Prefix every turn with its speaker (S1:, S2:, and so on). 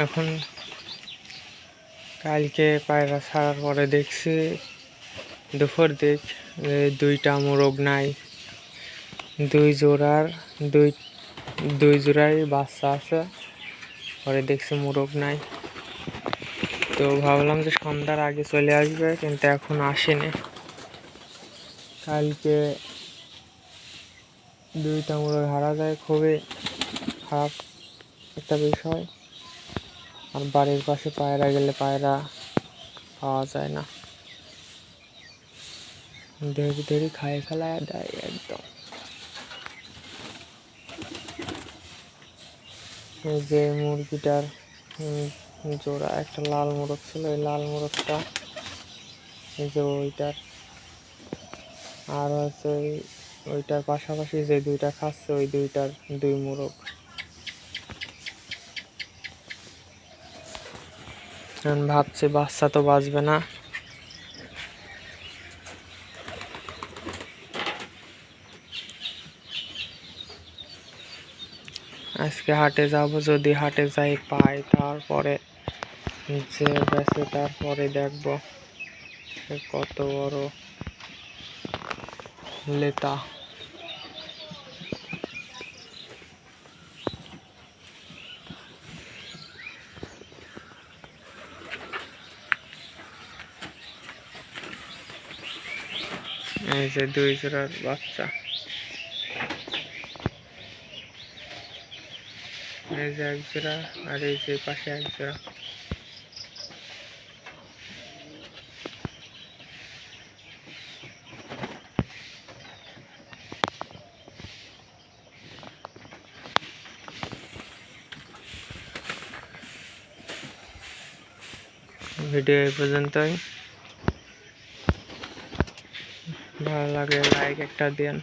S1: এখন কালকে পায়রা ছাড়ার পরে দেখছি দুপুর দিক দুইটা মোরগ নাই। দুই জোড়ার, দুই দুই জোড়াই বাচ্চা আছে, পরে দেখছি মোরগ নাই। তো ভাবলাম যে সন্ধ্যার আগে চলে আসবে, কিন্তু এখন আসেনি। কালকে দুইটা মোরগ হারা যায়, খুবই খারাপ একটা বিষয়। আর বাড়ির পাশে পায়রা গেলে পায়রা পাওয়া যায় না। ধরে ধরে খায় ফেলায়, দেয় একদম। যে মুরগিটার জোড়া, একটা লাল মোরগ ছিল ওই লাল মোরগটা, এই যে ওইটার। আর হচ্ছে ওই- ওইটার পাশাপাশি যে দুইটা খাচ্ছে, ওই দুইটার দুই মোরগ। এখন ভাবছি বাচ্চা তো বাঁচবে না। আজকে হাটে যাব, যদি হাটে যাই পাই, তারপরে যে বেছে তারপরে দেখব কত বড় লেতা। এই যে দুই জোড়ার বাচ্চা। এই যে এক জোড়া আর এই যে পাশে এক জোড়া। ভিডিও এই পর্যন্তই। ভালো লাগে লাইক একটা দিন।